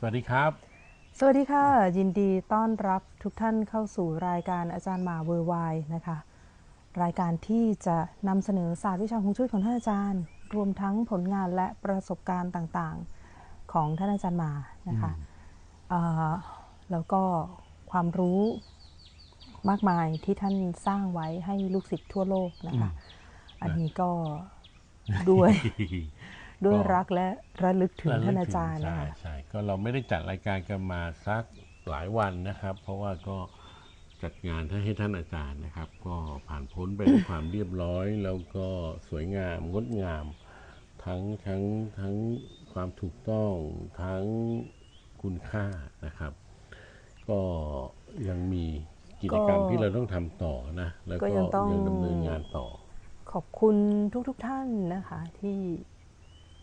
สวัสดีครับ สวัสดีค่ะ ยินดีต้อนรับทุกท่านเข้าสู่รายการอาจารย์หมาเวอร์ไวนะคะ รายการที่จะนำเสนอศาสตร์วิชาฮวงจุ้ยของท่านอาจารย์ รวมทั้งผลงานและประสบการณ์ต่างๆของท่านอาจารย์หมานะคะเอ่อแล้วก็ความรู้มากมายที่ท่านสร้างไว้ให้ลูกศิษย์ทั่วโลกนะคะ อันนี้ก็ด้วยด้วยรักและระลึกถึงท่านอาจารย์ใช่นะคะใช่ ก็เราไม่ได้จัดรายการกันมาสักหลายวันนะครับ เพราะว่าก็จัดงานให้ท่านอาจารย์นะครับ ก็ผ่านพ้นไปด้วยความเรียบร้อย แล้วก็สวยงามงดงาม ทั้งทั้งทั้งความถูกต้องทั้งคุณค่านะครับ ก็ยังมีกิจกรรมก็ที่เราต้องทำต่อนะ แล้วก็ก็ยังต้องยังดำเนินงานต่อ ขอบคุณทุกๆทท่านนะคะที่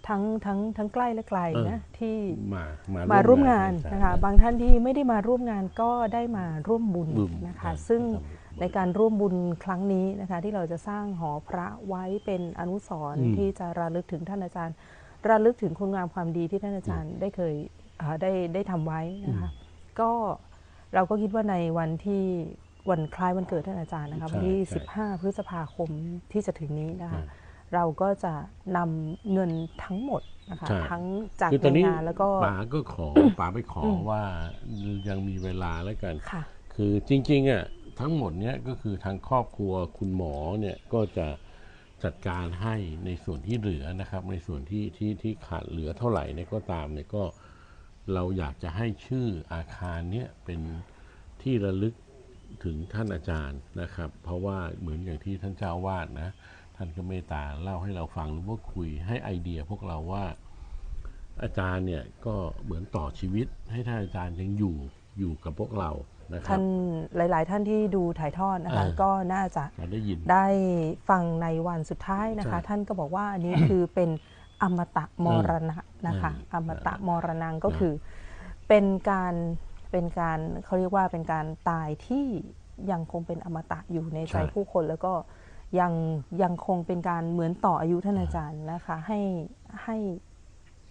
ทั้งทั้งทั้งใกล้และไกลเออนะที่มามามาร่วมงานใช่นะคะบางท่านที่ไม่ได้มาร่วมงานก็ได้มาร่วมบุญบุญนะคะใช่ซึ่งครับในการร่วมบุญครั้งนี้นะคะที่เราจะสร้างหอพระไว้เป็นอนุสรณ์อืมที่จะระลึกถึงท่านอาจารย์ ระลึกถึงคุณงามความดีที่ท่านอาจารย์ได้เคยอ่าได้ได้ทำไว้นะคะก็เราก็คิดว่าในวันที่วันคล้ายวันเกิดท่านอาจารย์นะคะใช่วันที่ใช่15 พฤษภาคมที่จะถึงนี้นะคะใช่ เราก็จะนำเงินทั้งหมดนะคะใช่ทั้งจากคือตอนในนี้งานแล้วก็ป๋าก็ขอป๋าไปขออมว่ายังมีเวลาแล้วกันค่ะคือจริงๆอะทั้งหมดเนี้ยก็คือทางครอบครัวคุณหมอเนี่ยก็จะจัดการให้ในส่วนที่เหลือนะครับ ในส่วนที่ที่ที่ขาดเหลือเท่าไหร่เนี่ยก็ตามเนี่ยก็เราอยากจะให้ชื่ออาคารเนี้ยเป็นที่ระลึกถึงท่านอาจารย์นะครับ เพราะว่าเหมือนอย่างที่ท่านเจ้าอาวาดนะ ท่านก็เมตตาเล่าให้เราฟังหรือว่าคุยให้ไอเดียพวกเราว่าอาจารย์เนี่ยก็เหมือนต่อชีวิต ให้ท่านอาจารย์ยังอยู่อยู่กับพวกเรานะครัท่าบนหลาย ๆ ท่านที่ดูถ่ายทอดนะคะเออก็น่าจะเราได้ยินได้ฟังในวันสุดท้ายนะคะใช่ท่านก็บอกว่าอันนี้คือเป็นอมตะมรณะนะคะเอออมตะมรณังก็นะคือเป็นการเป็นการเขาเรียกว่าเป็นการตายที่ยังคงเป็นอมตะอยู่ในใจผู้คนแล้วก็ ยังยังคงเป็นการเหมือนต่ออายุท่านอาจารย์นะคะ ให้ให้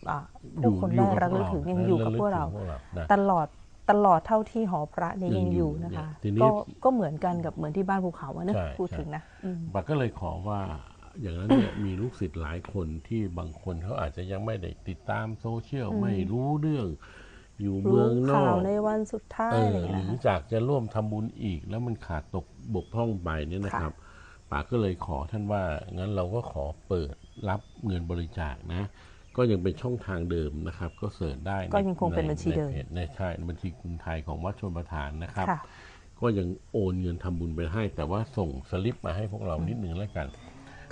อ่าผู้คนได้ระลึกถึงยังอยู่กับพวกเราระลึกถึงพวกเรานะตลอดตลอดเท่าที่หอพระนี้ยัยังงอยู่อยู่นะคะเนี่ยทีนี้ก็ก็เหมือนกันกับเหมือนที่บ้านภูเขาอะเนอะใช่พูดใช่ถึงนะอืมบักก็เลยขอว่าอย่างนั้นเนี่ยมีลูกศิษย์หลายคนที่บางคนเขาอาจจะยังไม่ได้ติดตามโซเชียลอืมไม่รู้เรื่อง อยู่เมืรู้องนอข่าวกในวันสุดท้ายเออะไรออย่างหเงี้รืยอนะคะจากจะร่วมทำบุญอีก แล้วมันขาดตกบกพร่องไปเนี่ยนะครับ ป๋าก็เลยขอท่านว่างั้นเราก็ขอเปิดรับเงินบริจาคนะ ก็ยังเป็นช่องทางเดิมนะครับ ก็เสิร์ชได้ก็ยังคงเป็นบัญชีเดิมในพจในใช่ในบัญชีกรุงไทยของวัดชนประทานนะครับค่ะก็ยังโอนเงินทำบุญไปให้ แต่ว่าส่งสลิปมาให้พวกเรานิดนึงแล้วกัน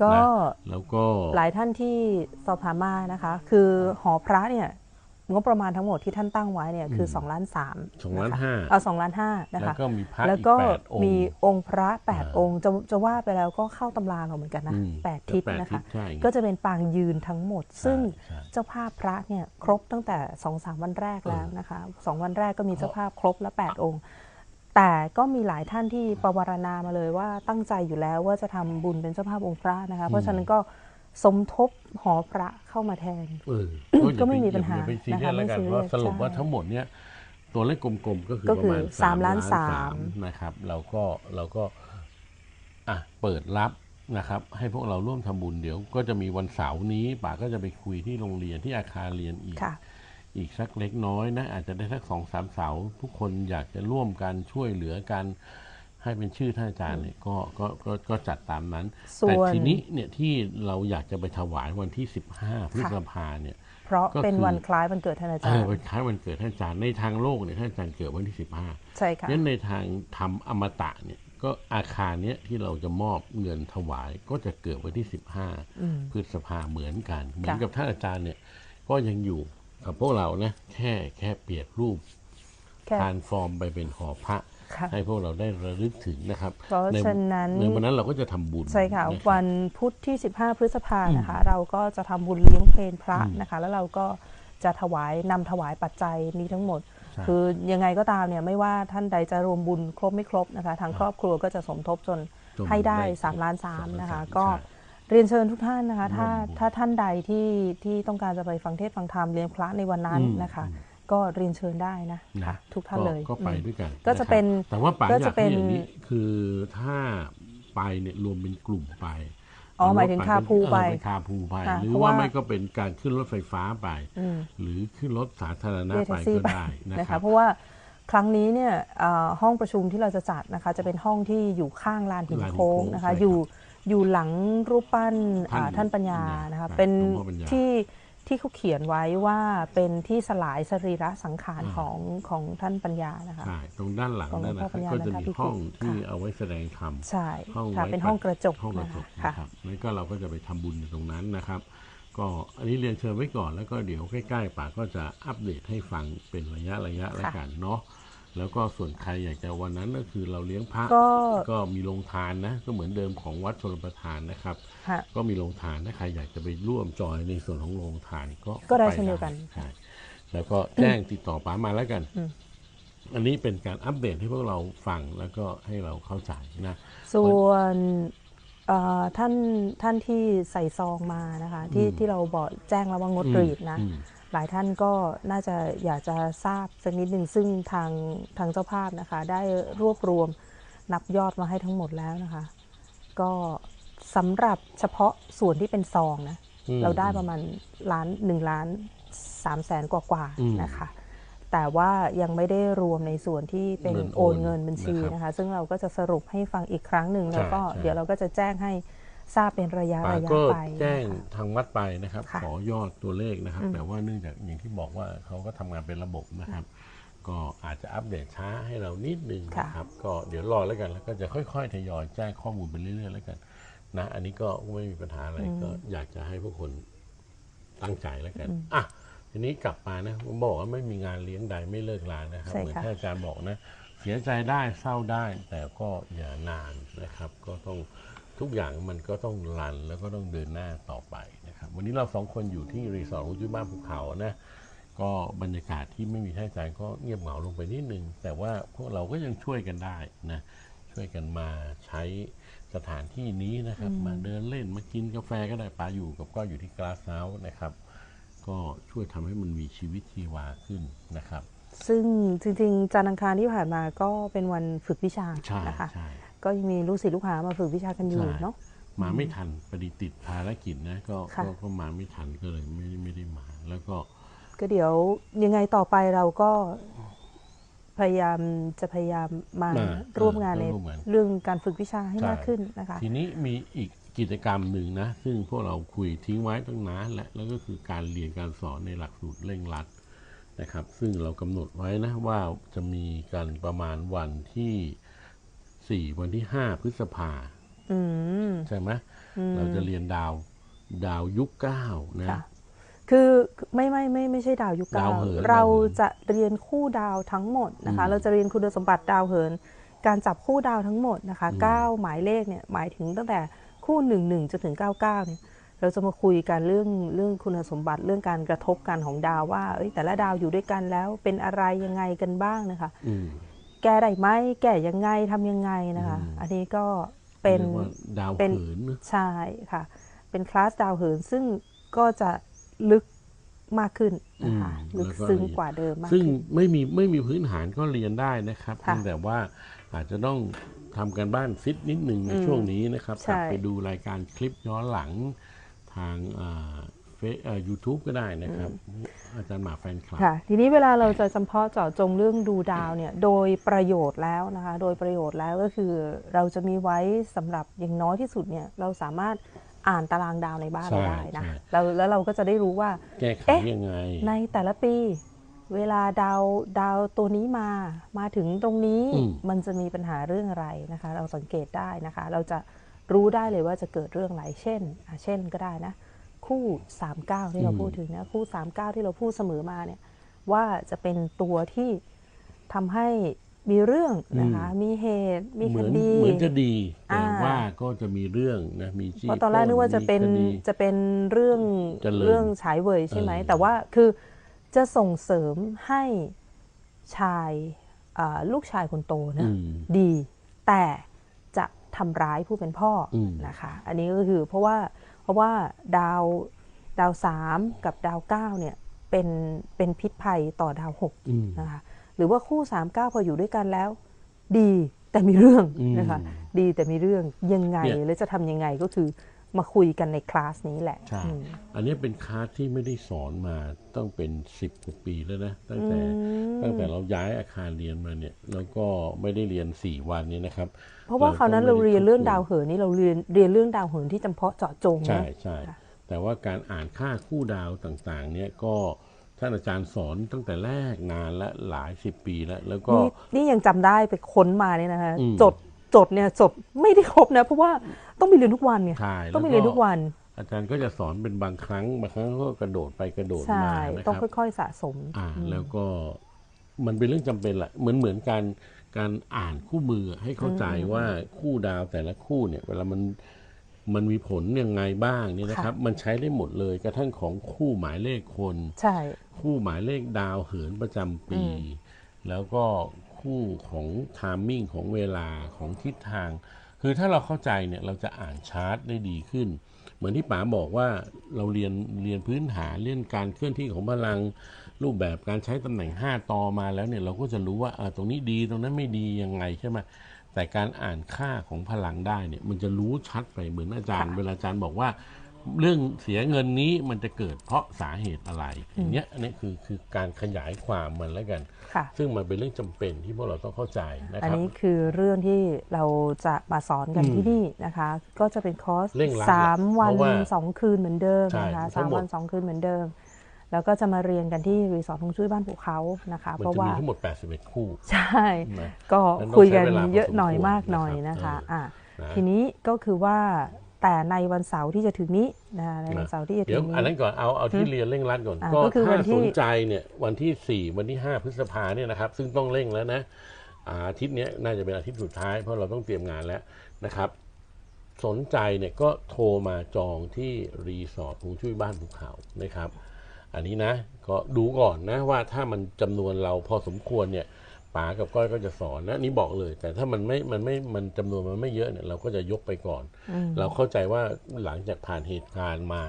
ก็นะแล้วก็หลายท่านที่สอบถามมานะคะ คือหอพระเนี่ย งบประมาณทั้งหมดที่ท่านตั้งไว้เนี่ยคือ2ล้านสามสองล้านห้าเอาสองล้านห้านะแล้วคะก็มีพระแล้วอีกก็แปดองมีค์องค์พระแปดอ่าองค์จะจะว่าไปแล้วก็เข้าตำราเราเหมือนกันนะอืมแปดทิศแปดนะคะใช่ก็จะเป็นปางยืนทั้งหมด ซึ่งใช่เจ้าภาพพระเนี่ยครบตั้งแต่สองสามวันแรกแล้วนะคะสองวันแรกก็มีเจ้าภาพครบแล้วแปดองค์แต่ก็มีหลายท่านที่ประวารณามาเลยว่าตั้งใจอยู่แล้วว่าจะทำบุญเป็นเจ้าภาพองค์พระนะคะ เพราะฉะนั้นก็ สมทบหอพระเข้ามาแทนเออก็ไม่มีปัญหาอย่ไปซีเรียสนะคะแล้วกันไม่ซีเรียสเพราะสรุปว่าใช่ทั้งหมดเนี้ยตัวเลขกลมๆก็คือก็ปคือระมาณสามล้านสามนะครับ เราก็เราก็อะเปิดรับนะครับ ให้พวกเราร่วมทำบุญเดี๋ยว ก็จะมีวันเสาร์นี้ป่าก็จะไปคุยที่โรงเรียนที่อาคารเรียนอีกค่ะอีกสักเล็กน้อยนะอาจจะได้สักสองสามเสาทุกคนอยากจะร่วมกันช่วยเหลือกัน ให้เป็นชื่อท่านอาจารย์เนี่ยก็ก็ก็ก็จัดตามนั้น ส่วนแต่ทีนี้เนี่ยที่เราอยากจะไปถวายวันที่ 15พฤษภาเนี่ย เพราะก็คือเป็นวันคล้ายวันเกิดท่านอาเอจารอย์วันคล้ายวันเกิดท่านอาจารย์ในทางโลกเนี่ยท่านอาจารย์เกิดวันที่ 15ใช่ค่ะ งั้นในทางทำอมตะเนี่ยก็อาคารเนี้ยที่เราจะมอบเงินถวายก็จะเกิดวันที่ 15พฤษภาเหมือนกัน เหมือนกับท่านอาจารย์เนี่ยก็ยังอยู่กับพวกเรานะแค่แค่เปลี่ยนรูปแค่ทานฟอร์มไปเป็นหอพระค่ะ ให้พวกเราได้ระลึกถึงนะครับเพราะในฉะนั้นในวันนั้นเราก็จะทำบุญใช่ค่ะนรับวันพุธที่ 15 พฤษภานะคะ เราก็จะทำบุญเลี้ยงเพลนพระนะคะ แล้วเราก็จะถวายนำถวายปัจจัยนี้ทั้งหมดใช่คือยังไงก็ตามเนี่ยไม่ว่าท่านใดจะรวมบุญครบไม่ครบนะคะ ทางครอบครัวก็จะสมทบจนจนให้ได้ได้3ล้านสามนะคะใช่ก็เรียนเชิญทุกท่านนะคะ ถ้าร่วมบุญถ้าท่านใดที่ที่ต้องการจะไปฟังเทศน์ฟังธรรมเลี้ยงพระในวันนั้นอืมนะคะอืม ก็เรียนเชิญได้นะนะค่ะทุกท่านเลยก็ไปอืมด้วยกัน ก็จะเป็นครับแต่ว่าป๋าก็อจะยากเป็ให้นอย่างนี้คือถ้าไปเนี่ยรวมเป็นกลุ่มไปอ๋อหมายถึงคาพูไปเออเป็นคาพูไปค่ะหรือเพราะว่าว่าไม่ก็เป็นการขึ้นรถไฟฟ้าไปอืมหรือขึ้นรถสาธารณะเรียกไปแท็กซี่ก็ไปได้นะนะครัคะบเพราะว่าครั้งนี้เนี่ยเอ่อห้องประชุมที่เราจะจัดนะคะ จะเป็นห้องที่อยู่ข้างลานหินลานหินโค้งโค้งนะคะใช่ครับอยู่อยู่หลังรูปปั้นท่านอ่าท่านปัญญาปัญญานะคะครับเป็นหลวงพ่อปัญญาที่ ที่เขาเขียนไว้ว่าเป็นที่สลายสรีระสังขารอ่าของของท่านปัญญานะคะ ใช่ตรงด้านหลังของหลวนั่งนพ่นะอคปัรับญญาก็จะนะคะมีพี่ห้องกุ๊กที่ค่ะเอาไว้แสดงธรรมใช่ห้องค่ะไว้เป็นห้องกระจกห้องกระนะจคะกค่ะนะครับแล้วก็เราก็จะไปทำบุญในตรงนั้นนะครับ ก็อันนี้เรียนเชิญไว้ก่อนแล้วก็เดี๋ยวใกล้ๆป่าก็จะอัปเดตให้ฟังเป็นระยะระยะแล้วกันเนาะ แล้วก็ส่วนใครอยากจะวันนั้นก็คือเราเลี้ยงพระก็ก็มีโรงทานนะ ก็เหมือนเดิมของวัดชลประทานนะครับ ค่ะ ก็มีโรงทานถ้าใครอยากจะไปร่วมจอยในส่วนของโรงทานก็ก็ได้ปเช่นเดียวกัน ใช่แล้วก็แจ้งติดต่อป๋ามาแล้วกัน อืม อันนี้เป็นการอัปเดตให้พวกเราฟังแล้วก็ให้เราเข้าใจนะ ส่วนเอ่อท่านท่านที่ใส่ซองมานะคะ ที่อืมที่เราบอกแจ้งแล้วว่างดอืมกรีดนะ อืม หลายท่านก็น่าจะอยากจะทราบสักนิดหนึ่งซึ่งทางทางเจ้าภาพนะคะ ได้รวบรวมนับยอดมาให้ทั้งหมดแล้วนะคะ ก็สำหรับเฉพาะส่วนที่เป็นซองนะอืมเราได้ประมาณล้านหนึ่งล้านสามแสนกว่ากว่าๆอืมนะคะ แต่ว่ายังไม่ได้รวมในส่วนที่เป็นเงินโอโอนนเงินบัญชีนะครับนะคะ ซึ่งเราก็จะสรุปให้ฟังอีกครั้งหนึ่งแล้วก็ใช่เดี๋ยวเราก็จะแจ้งให้ ทราบเป็นระยะป๋าระยะก็ไป แจ้งนะคะทางวัดไปนะครับ ค่ะขอยอดตัวเลขนะครับอืมแต่ว่าเนื่องจากอย่างที่บอกว่าเขาก็ทำงานเป็นระบบนะครับ ก็อาจจะอัปเดตช้าให้เรานิดนึงนะครับ ก็เดี๋ยวรอแล้วกันแล้วก็จะค่อย ๆ ทยอยแจ้งข้อมูลไปเรื่อยๆแล้วกัน นะ อันนี้ก็ไม่มีปัญหาอะไรก็อยากจะให้พวกคนตั้งใจแล้วกันอะทีนี้กลับมานะผมบอกว่าไม่มีงานเลี้ยงใดไม่เลิกลานะครับใช่เหมือนค่ะ ที่อาจารย์บอกนะ เสียใจได้เศร้าได้ แต่ก็อย่านานนะครับ ก็ต้อง ทุกอย่างมันก็ต้องรันแล้วก็ต้องเดินหน้าต่อไปนะครับ วันนี้เราสองคนอยู่ที่รีสอร์ทรุจุบ้านภูเขานะก็บรรยากาศที่ไม่มีท่าอาจารย์ก็เงียบเหงาลงไปนิดนึง แต่ว่าพวกเราก็ยังช่วยกันได้นะช่วยกันมาใช้สถานที่นี้นะครับ มาเดินเล่นมากินกาแฟก็ได้ปาอยู่กับก็อยู่ที่กราสเฮาส์นะครับ ก็ช่วยทำให้มันมีชีวิตชีวาขึ้นนะครับ ซึ่งจริงๆจันทร์อังคารที่ผ่านมาก็เป็นวันฝึกวิชาใช่นะคะใช่ ก็ยังมีลูกศิษย์ลูกหามาฝึกวิชากันอยู่ใช่เนาะมาไม่ทันพอดีติดภารกิจนะก็ค่ะก็ก็มาไม่ทันก็เลยไม่ไม่ได้มา แล้วก็ ก็เดี๋ยวยังไงต่อไปเราก็พยายามจะพยายามมามาร่วมงานในร่วมงานเรื่องการฝึกวิชาให้ใช่มากขึ้นนะคะ ทีนี้มีอีกกิจกรรมหนึ่งนะ ซึ่งพวกเราคุยทิ้งไว้ตั้งนานแล้วแล้วก็คือการเรียนการสอนในหลักสูตรเร่งรัดนะครับ ซึ่งเรากำหนดไว้นะว่าจะมีกันประมาณวันที่ สี่วันที่ห้าพฤษภาอืมใช่ไหมอืมเราจะเรียนดาวดาวยุคเก้านะค่ะคือไม่ไม่ไม่ไม่ใช่ดาวยุคเก้าดาวเหินเราดาวเหินจะเรียนคู่ดาวทั้งหมดนะคะอืมเราจะเรียนคุณสมบัติดาวเหิน การจับคู่ดาวทั้งหมดนะคะอืมเก้าหมายเลขเนี่ยหมายถึงตั้งแต่คู่หนึ่งหนึ่งจนถึงเก้าเก้าเนี่ยเราจะมาคุยกันเรื่องเรื่องคุณสมบัติเรื่องการกระทบกันของดาวว่าเอ้ยแต่ละดาวอยู่ด้วยกันแล้วเป็นอะไรยังไงกันบ้างนะคะอืม แก้ได้ไหมแก้ยังไงทำยังไงนะคะอืมอันนี้ก็เป็นรียกว่าดาวเป็นเหินนะใช่ค่ะ เป็นคลาสดาวเหินซึ่งก็จะลึกมากขึ้นนะคะอืมลึกแล้วก็ซึ้งละเอียดกว่าเดิมมากซึ่งขึ้นไม่มีไม่มีพื้นฐานก็เรียนได้นะครับค่ะเพียงแต่ว่าอาจจะต้องทำกันบ้านฟิตนิดหนึ่งในอืมช่วงนี้นะครับใช่กลับไปดูรายการคลิปย้อนหลังทางเฟซ ยูทูบก็ได้นะครับ อาจารย์หมาแฟนคลับ ค่ะ ทีนี้เวลาเราจะจำเพาะเจาะจงเรื่องดูดาวเนี่ยโดยประโยชน์แล้วนะคะ โดยประโยชน์แล้วก็คือเราจะมีไว้สำหรับอย่างน้อยที่สุดเนี่ยเราสามารถอ่านตารางดาวในบ้านใช่เราได้นะใช่แล้วแล้วเราก็จะได้รู้ว่าแก้ไขเอ๊ะยังไง ในแต่ละปีเวลาดาวดาวตัวนี้มามาถึงตรงนี้อืมมันจะมีปัญหาเรื่องอะไรนะคะ เราสังเกตได้นะคะ เราจะรู้ได้เลยว่าจะเกิดเรื่องอะไรเช่นอะเช่นก็ได้นะ คู่ 39 ที่เราพูดถึงนะคู่ 39 ที่เราพูดเสมอมาเนี่ยว่าจะเป็นตัวที่ทำให้มีเรื่องนะคะ มีเหตุมีเหคมือนดีเหมือนจะดีแต่อ่าว่าก็จะมีเรื่องนะมีจี้เพราะตอนแรกนึกว่าจะเป็นมีคดีจะเป็นเรื่องเจริญเรื่องฉายเวยใช่ไหมเออแต่ว่าคือจะส่งเสริมให้ชายอ่าลูกชายคนโตนะอืมดี แต่จะทำร้ายผู้เป็นพ่ออมนะคะ อันนี้ก็คือเพราะว่า เพราะว่าดาวดาวสามกับดาวเก้าเนี่ยเป็นเป็นพิษภัยต่อดาวหกอืมนะคะหรือว่าคู่สามเก้าพออยู่ด้วยกันแล้ว ดีแต่มีเรื่องอืมนะคะดีแต่มีเรื่องยังไงเนี่ยแล้วจะทำยังไงก็คือ มาคุยกันในคลาสนี้แหละใช่อืมอันนี้เป็นคลาสที่ไม่ได้สอนมาต้องเป็นสิบกว่าปีแล้วนะตั้งแต่อืมตั้งแต่เราย้ายอาคารเรียนมาเนี่ยแล้วก็ไม่ได้เรียนสี่วันนี้นะครับ เพราะว่าคราวนั้นเราเรียนเรื่องดาวเหินนี่เราเรียนเรียนเรื่องดาวเหินที่จำเพาะเจาะจงใช่นะใช่ค่ะแต่ว่าการอ่านค่าคู่ดาวต่างๆ เนี่ยก็ท่านอาจารย์สอนตั้งแต่แรกนานและหลายสิบปีแล้ว แล้วก็นี่นี่ยังจำได้ไปค้นมาเนี่ยนะคะอืมจด จดเนี่ยจดไม่ได้ครบนะ เพราะว่าต้องมีเรียนทุกวันไงใช่ต้องมีแล้วก็เรียนทุกวันอาจารย์ก็จะสอนเป็นบางครั้งบางครั้งก็กระโดดไปกระโดดใช่มานะคต้องรับ ค่อยๆสะสม อ่าแล้วก็มันเป็นเรื่องจำเป็นแหละเหมือนเหมือนการการอ่านคู่มือให้เข้าใจว่าคู่ดาวแต่ละคู่เนี่ย เวลามันมันมีผลยังไงบ้างเนี่ยนะครับ มันใช้ได้หมดเลยกระทั่งของคู่หมายเลขคน ใช่ คู่หมายเลขดาวเหินประจำปี แล้วก็ คู่ของไทามมิ่งของเวลาของทิศทาง คือถ้าเราเข้าใจเนี่ยเราจะอ่านชาร์ตได้ดีขึ้น เหมือนที่ป๋าบอกว่าเราเรียนเรียนพื้นฐานเรื่องการเคลื่อนที่ของพลังรูปแบบการใช้ตำแหน่ง 5ต่อมาแล้วเนี่ยเราก็จะรู้ว่าเออตรงนี้ดีตรงนั้นไม่ดียังไงใช่ไหมแต่การอ่านค่าของพลังได้เนี่ยมันจะรู้ชัดไปเหมือนอาจารย์ค่ะเวลาอาจารย์บอกว่า เรื่องเสียเงินนี้มันจะเกิดเพราะสาเหตุอะไรอย่างเงี้ยอันนี้คือคือการขยายความมันแล้วกัน ค่ะ ซึ่งมันเป็นเรื่องจำเป็นที่พวกเราต้องเข้าใจนะอันครับ นี้คือเรื่องที่เราจะมาสอนกันอืมที่นี่นะคะ ก็จะเป็นคอร์สเร่งรัดสามวันเพราะว่าสองคืนเหมือนเดิมใช่นะคะทั้สางมหมด วันสองคืนเหมือนเดิม แล้วก็จะมาเรียนกันที่รีสอร์ทฮงจุ้ยบ้านภูเขานะคะ มันเพราะจะว่ามีทั้งหมด 81 คู่ ใช่ นะก็นั้นต้องคุยกันใช้เวลาพอเยอะหน่อยสมควรมากหน่อยนะนะครัคะบอะนะ ทีนี้ก็คือว่า แต่ในวันเสาร์ที่จะถึงนี้นะคะในวันเสาร์ที่จะเดี๋ถึยวงนี้อันนั้นก่อนเอาเอาที่เรียนเร่งรัดก่อนอ่าก็ก็คือวัถ้านที่สนใจเนี่ยวันที่ 4 วันที่ 5 พฤษภาเนี่ยนะครับ ซึ่งต้องเร่งแล้วนะอาอาทิตย์เนี้ยน่าจะเป็นอาทิตย์สุดท้ายเพราะเราต้องเตรียมงานแล้วนะครับ สนใจเนี่ยก็โทรมาจองที่รีสอร์ทฮวงจุ้ยบ้านภูเขานะครับ อันนี้นะก็ดูก่อนนะว่าถ้ามันจำนวนเราพอสมควรเนี่ย ป๋ากับก้อยก็จะสอนนะอันนี่บอกเลย แต่ถ้ามันไม่มันไม่มันจำนวนมันไม่เยอะเนี่ยเราก็จะยกไปก่อน เราเข้าใจว่าหลังจากผ่านเหตุการณ์มา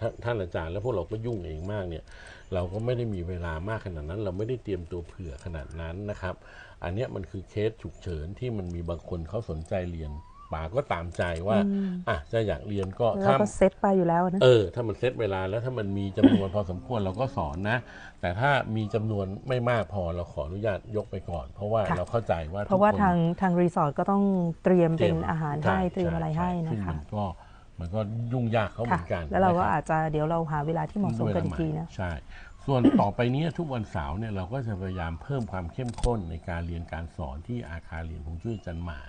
ท่านท่านอาจารย์แล้วพวกเราก็ยุ่งเองมากเนี่ย เราก็ไม่ได้มีเวลามากขนาดนั้น เราไม่ได้เตรียมตัวเผื่อขนาดนั้นนะครับ อันเนี้ยมันคือเคสฉุกเฉินที่มันมีบางคนเขาสนใจเรียน ป๋าก็ตามใจว่าอะจะอยากเรียนก็แล้วถ้าก็เซตไปอยู่แล้วนะเออถ้ามันเซตเวลาแล้วถ้ามันมีจำนวนพอสมควรเราก็สอนนะ แต่ถ้ามีจำนวนไม่มากพอเราขออนุญาตยกไปก่อน เพราะว่าค่ะเราเข้าใจว่าเพราะว่าทุกคนทางทางรีสอร์ทก็ต้องเตรียมตเป็นยมอาหารช่ให้เตรียมอะไรให้ช่นะซึ่งคะมันก็มันก็ยุ่งยากเขาเหมืค่ะอนกัน แล้วเราก็นะคบอาจจะเดี๋ยวเราหาเวลาที่เหมาะสมกันอีกทีนะใช่ส่วนต่อไปเนี้ทุกวันเสาร์เนี่ยเราก็จะพยายามเพิ่มความเข้มข้นในการเรียนการสอนที่อาคารเรียนของจุ้ยจันหมา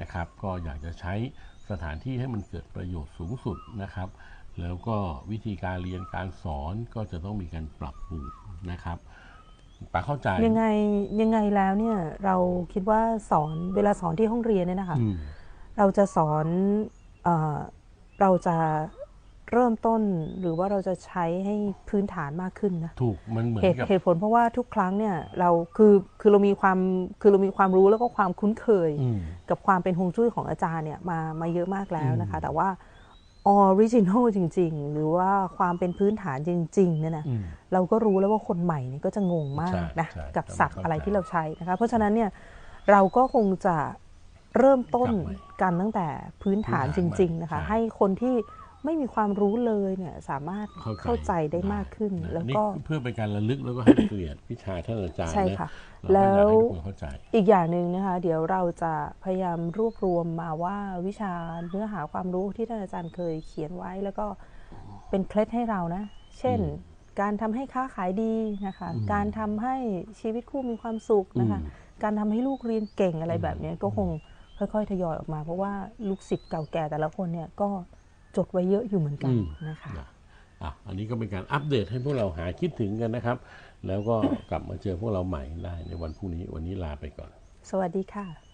นะครับ ก็อยากจะใช้สถานที่ให้มันเกิดประโยชน์สูงสุดนะครับ แล้วก็วิธีการเรียนการสอนก็จะต้องมีการปรับปรุงนะครับปาเข้าใจยังไงยังไงแล้วเนี่ยเราคิดว่าสอนเวลาสอนที่ห้องเรียนเนี่ยนะคะอืมเราจะสอนเออเราจะ เริ่มต้นหรือว่าเราจะใช้ให้พื้นฐานมากขึ้นนะถูกมันเหมือเหนตุกับเหตุผลเพราะว่าทุกครั้งเนี่ยเราคือคือเรามีความคือเรามีความรู้แล้วก็ความคุ้นเคย อืม กับความเป็นฮวงจุ้ยของอาจารย์เนี่ยมามาเยอะมากแล้วนะคะอืมแต่ว่าออริจินอลจริง ๆ หรือว่าความเป็นพื้นฐานจริงๆเนี่ยนะ อืม เราก็รู้แล้วว่าคนใหม่เนี่ยก็จะงงมากใช่นะใช่กับต้องศัพท์เข้าอะไรใจที่เราใช้นะคะ เพราะฉะนั้นเนี่ยเราก็คงจะเริ่มต้นกลับมากันตั้งแต่พื้นฐานพื้จนฐานริง ๆ นะคะ ใช่ให้คนที่ ไม่มีความรู้เลยเนี่ยสามารถเข้าใจได้มากขึ้นะแล้วนี่ก็เพื่อเป็นการระลึกแล้วก็ให้เกียรติวิชาท่านอาจารย์ใช่นะค่ะเราก็อยากแล้วให้ทุกคนเข้าใจอีกอย่างหนึ่งนะคะ เดี๋ยวเราจะพยายามรวบรวมมาว่าวิชาเนื้อหาความรู้ที่ท่านอาจารย์เคยเขียนไว้ แล้วก็เป็นเคล็ดให้เรานะ เช่น การทำให้ค้าขายดีนะคะ การทำให้ชีวิตคู่มีความสุขนะคะอืมการทำให้ลูกเรียนเก่งอะไรแบบเนี้ยก็คงค่อยๆทยอยออกมา เพราะว่าลูกศิษย์เก่าแก่แต่ละคนเนี่ยก็ จดไว้เยอะอยู่เหมือนกันอืมนะคะนะอะอันนี้ก็เป็นการอัปเดตให้พวกเราหาคิดถึงกันนะครับ แล้วก็กลับมาเจอพวกเราใหม่ได้ในวันพรุ่งนี้วันนี้ลาไปก่อน สวัสดีค่ะ